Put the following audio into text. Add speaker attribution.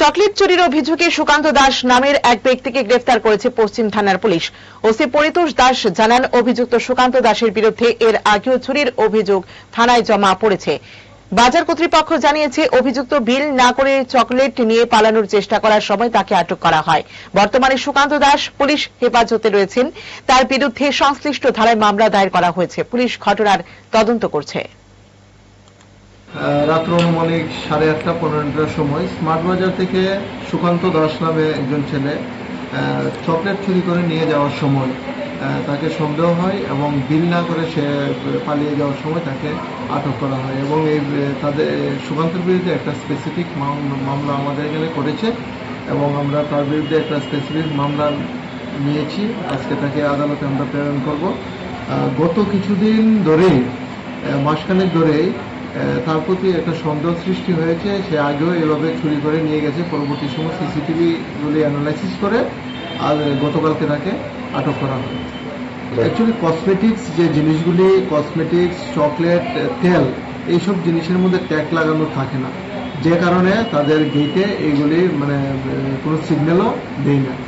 Speaker 1: Chocolate চুরির অভিযোগে সুকান্ত দাস নামের এক ব্যক্তিকে গ্রেফতার করেছে পশ্চিম থানার পুলিশ। ওসি পরিতোষ দাস জানান, অভিযুক্ত সুকান্ত দাসের বিরুদ্ধে এর আগেও চুরির অভিযোগ থানায় জমা পড়েছে। বাজার কর্তৃপক্ষ জানিয়েছে, অভিযুক্ত বিল না করে চকলেট নিয়ে পালানোর চেষ্টা করার সময় তাকে আটক করা হয়। বর্তমানে সুকান্ত দাস পুলিশ হেফাজতে রয়েছেন। তার বিরুদ্ধে সংশ্লিষ্ট ধারায় মামলা দায়ের করা হয়েছে। পুলিশ ঘটনার তদন্ত করছে।
Speaker 2: রাত্র অনুমানিক সাড়ে আটটা পনেরোটার সময়। স্মার্ট বাজার থেকে সুকান্ত দাস নামে একজন ছেলে চকলেট চুরি করে নিয়ে যাওয়ার সময় তাকে সন্দেহ হয় এবং বিল না করে সে পালিয়ে যাওয়ার সময় তাকে আটক করা হয় এবং এই তাদের, সুকান্তের বিরুদ্ধে একটা স্পেসিফিক মামলা আমাদের এখানে করেছে এবং আমরা তার বিরুদ্ধে একটা স্পেসিফিক মামলা নিয়েছি। আজকে তাকে আদালতে আমরা প্রেরণ করব। গত কিছুদিন ধরেই মাসখানেক ধরেই তার প্রতি একটা সন্দেহ সৃষ্টি হয়েছে। সে আগেও এভাবে চুরি করে নিয়ে গেছে পরবর্তী সময় সিসিটিভি গুলি অ্যানালাইসিস করে আর গতকালকে তাকে আটক করা হয়। অ্যাকচুয়ালি কসমেটিক্স যে জিনিসগুলি কসমেটিক্স চকলেট তেল এইসব জিনিসের মধ্যে ট্যাগ লাগানো থাকে না। যে কারণে তাদের গেটে এইগুলি মানে কোনো সিগন্যালও দেয় না।